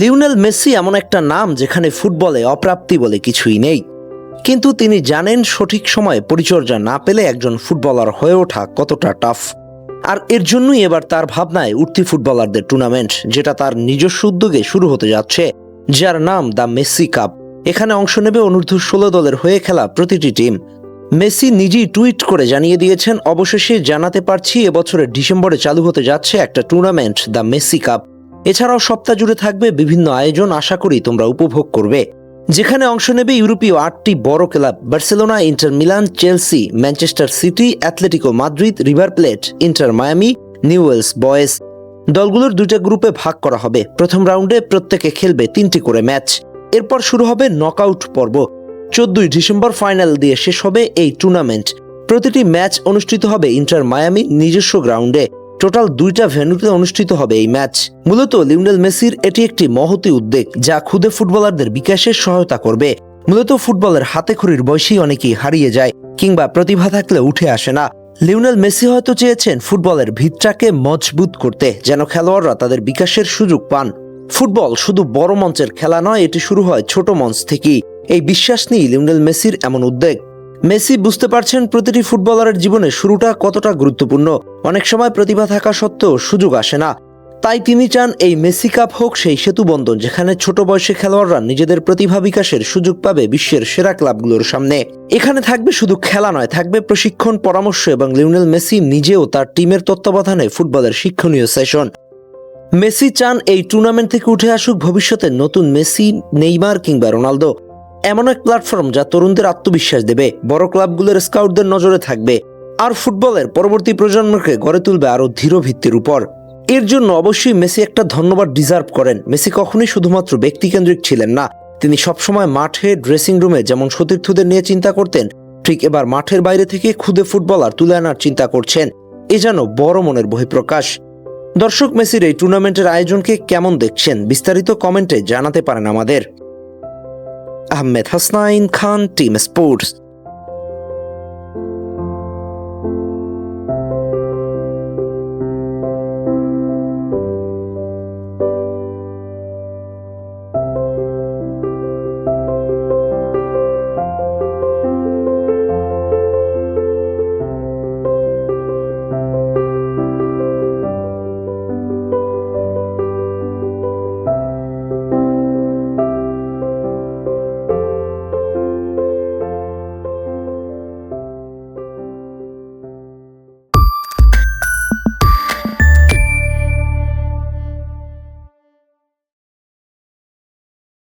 Lionel Messi এমন একটা নাম যেখানে ফুটবলে অপ্রাপ্তি বলে কিছুই নেই। কিন্তু তিনি জানেন সঠিক সময়ে পরিচর্যা না পেলে একজন ফুটবলার হয়ে ওঠা কতটা টাফ আর এর জন্যই এবার তার ভাবনায় উঠতি ফুটবলারদের টুর্নামেন্ট যেটা তার নিজস্ব উদ্যোগে শুরু হতে যাচ্ছে, যার নাম দ্য মেসি কাপ। এখানে অংশ নেবে অনূর্ধ্ব ষোলো দলের হয়ে খেলা প্রতিটি টিম মেসি নিজেই টুইট করে জানিয়ে দিয়েছেন, অবশেষে জানাতে পারছি এবছরের ডিসেম্বরে চালু হতে যাচ্ছে একটা টুর্নামেন্ট দ্য মেসি কাপ। এছাড়াও সপ্তাহ জুড়ে থাকবে বিভিন্ন আয়োজন, আশা করি তোমরা উপভোগ করবে। যেখানে অংশ নেবে ইউরোপীয় আটটি বড় club, Barcelona, Inter Milan, Chelsea, Manchester City, Atletico Madrid, River Plate, Inter Miami Newell's Boys দলগুলোর দুইটা গ্রুপে ভাগ করা হবে। প্রথম রাউন্ডে প্রত্যেকে খেলবে তিনটি করে ম্যাচ। এরপর শুরু হবে নকআউট পর্ব। চোদ্দই ডিসেম্বর ফাইনাল দিয়ে শেষ হবে এই টুর্নামেন্ট। প্রতিটি ম্যাচ অনুষ্ঠিত হবে ইন্টার মায়ামি নিজস্ব গ্রাউন্ডে। টোটাল দুইটা ভেন্যুতে অনুষ্ঠিত হবে এই ম্যাচ। মূলত লিওনেল মেসির এটি একটি মহতি উদ্যোগ যা খুদে ফুটবলারদের বিকাশে সহায়তা করবে। মূলত ফুটবলের হাতে খড়ির বয়সেই অনেকেই হারিয়ে যায়, কিংবা প্রতিভা থাকলে উঠে আসে না। লিওনেল মেসি হয়তো চেয়েছেন ফুটবলের ভিতটাকে মজবুত করতে, যেন খেলোয়াড়রা তাদের বিকাশের সুযোগ পান। ফুটবল শুধু বড় মঞ্চের খেলা নয়, এটি শুরু হয় ছোট মঞ্চ থেকেই। এই বিশ্বাস নিয়েই লিওনেল মেসির এমন উদ্যোগ মেসি বুঝতে পারছেন প্রতিটি ফুটবলারের জীবনে শুরুটা কতটা গুরুত্বপূর্ণ। অনেক সময় প্রতিভা থাকা সত্ত্বেও সুযোগ আসে না। তাই তিনি চান এই মেসি কাপ হোক, সেই সেতু বন্ধন, যেখানে ছোট বয়সে খেলোয়াড়রা নিজেদের প্রতিভা বিকাশের সুযোগ পাবে বিশ্বের সেরা ক্লাবগুলোর সামনে। এখানে থাকবে শুধু খেলা নয়, থাকবে প্রশিক্ষণ, পরামর্শ এবং লিওনেল মেসি নিজেও তার টিমের তত্ত্বাবধানে ফুটবলের শিক্ষণীয় সেশন। মেসি চান এই টুর্নামেন্ট থেকে উঠে আসুক ভবিষ্যতে নতুন মেসি, নেইমার কিংবা রোনালদো। এমন এক প্ল্যাটফর্ম যা তরুণদের আত্মবিশ্বাস দেবে, বড় ক্লাবগুলোর স্কাউটদের নজরে থাকবে, আর ফুটবলের পরবর্তী প্রজন্মকে গড়ে তুলবে আরও ধীর ভিত্তির উপর। এর জন্য অবশ্যই মেসি একটা ধন্যবাদ ডিজার্ভ করেন। মেসি কখনোই শুধুমাত্র ব্যক্তিকেন্দ্রিক ছিলেন না, তিনি সবসময় মাঠে ড্রেসিং রুমে যেমন সতীর্থদের নিয়ে চিন্তা করতেন, ঠিক এবার মাঠের বাইরে থেকে খুদে ফুটবলার তুলে আনার চিন্তা করছেন। এ যেন বড় মনের বহিঃপ্রকাশ। দর্শক, মেসির এই টুর্নামেন্টের আয়োজনকে কেমন দেখছেন বিস্তারিত কমেন্টে জানাতে পারেন আমাদের। Ahmed Hasnain Khan, Team Sports.